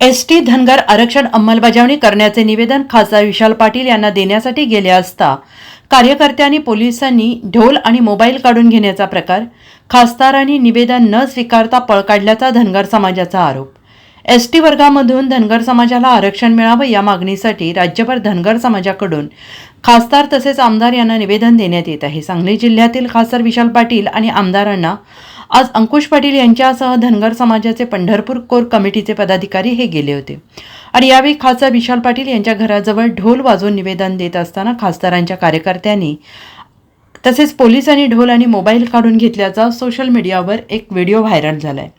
S T Dhangar आरक्षण अंमलबजावणी करण्याचे निवेदन खासदार विशाल पाटील यांना देण्यासाठी गेले असता कार्यकर्त्यांनी पोलिसांनी ढोल आणि मोबाईल काढून घेण्याचा प्रकार खासदारांनी निवेदन न स्वीकारता पळ काढल्याचा धनगर समाजाचा आरोप. एस टी वर्गामधून धनगर समाजाला आरक्षण मिळावं या मागणीसाठी राज्यभर धनगर समाजाकडून खासदार तसेच आमदार यांना निवेदन देण्यात येत आहे. सांगली जिल्ह्यातील खासदार विशाल पाटील आणि आमदारांना आज अंकुश पाटील यांच्यासह धनगर समाजाचे पंढरपूर कोर कमिटीचे पदाधिकारी हे गेले होते. आणि यावेळी खासदार विशाल पाटील यांच्या घराजवळ ढोल वाजवून निवेदन देत असताना खासदारांच्या कार्यकर्त्यांनी तसेच पोलिसांनी ढोल आणि मोबाईल काढून घेतल्याचा सोशल मीडियावर एक व्हिडिओ व्हायरल झाला आहे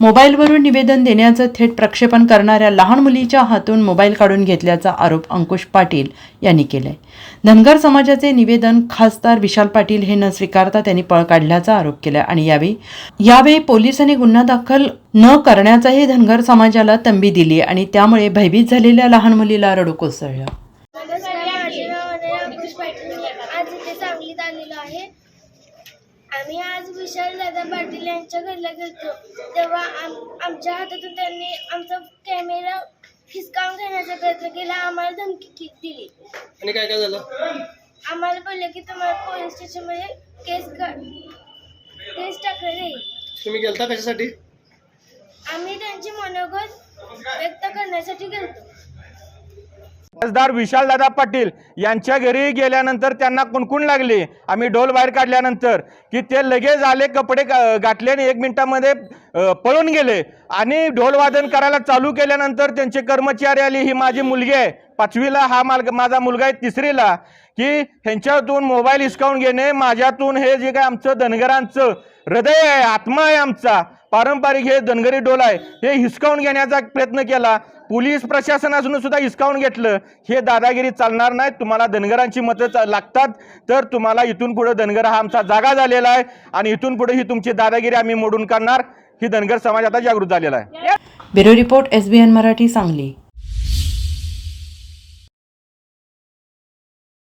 मोबाईलवरून निवेदन देण्याचं थेट प्रक्षेपण करणाऱ्या लहान मुलीच्या हातून मोबाईल काढून घेतल्याचा आरोप अंकुश पाटील यांनी केलाय. धनगर समाजाचे निवेदन खासदार विशाल पाटील हे न स्वीकारता त्यांनी पळ काढल्याचा आरोप केलाय आणि यावेळी यावेळी पोलिसांनी गुन्हा दाखल न करण्याचाही धनगर समाजाला तंबी दिली आणि त्यामुळे भयभीत झालेल्या लहान मुलीला रडू कोसळलं. आज इथे सांगलीत आलेलो आहे. आम्ही आज विशाल दादा पाटील यांच्या घरला गेलतो. तेव्हा आम आमच्या हातातून त्यांनी आमचा कॅमेरा हिसकावून घेण्याचा प्रयत्न केला. आम्हाला धमकी की- दिली? आणि काय काय झालं? आम्हाला बोलले की तुम्हाला पोलीस स्टेशनमध्ये केस का केस टाकलं जाईल तुम्ही गेलता कशासाठी? आम्ही त्यांची मनोगत व्यक्त करण्यासाठी गेलतो. खासदार विशालदादा पाटील यांच्या घरी गेल्यानंतर त्यांना कुणकुण लागली? आम्ही ढोल बाहेर काढल्यानंतर की ते लगेच आले कपडे गा- आणि एक मिनिटामध्ये पळून गेले. आणि ढोल वादन करायला चालू केल्यानंतर त्यांचे कर्मचारी आले ही माझी मुलगी आहे. पाचवीला हा माल माझा मुलगा आहे तिसरीला. की ह्यांच्यातून मोबाईल हिसकावून घेणे माझ्यातून हे जे काय आमचं धनगरांचं हृदय आहे आत्मा आहे आमचा. पारंपरिक हे धनगरी डोल आहे. हे हिसकावून घेण्याचा प्रयत्न केला. पोलीस प्रशासनातून सुद्धा हिसकावून घेतलं. हे दादागिरी चालणार नाही. तुम्हाला धनगरांची मतं लागतात. तर तुम्हाला इथून पुढे धनगर हा आमचा जागा झालेला आहे. आणि इथून पुढे ही तुमची दादागिरी आम्ही मोडून काढणार. ही धनगर समाज आता जागृत झालेला आहे. Bureau report S Marathi Sangli.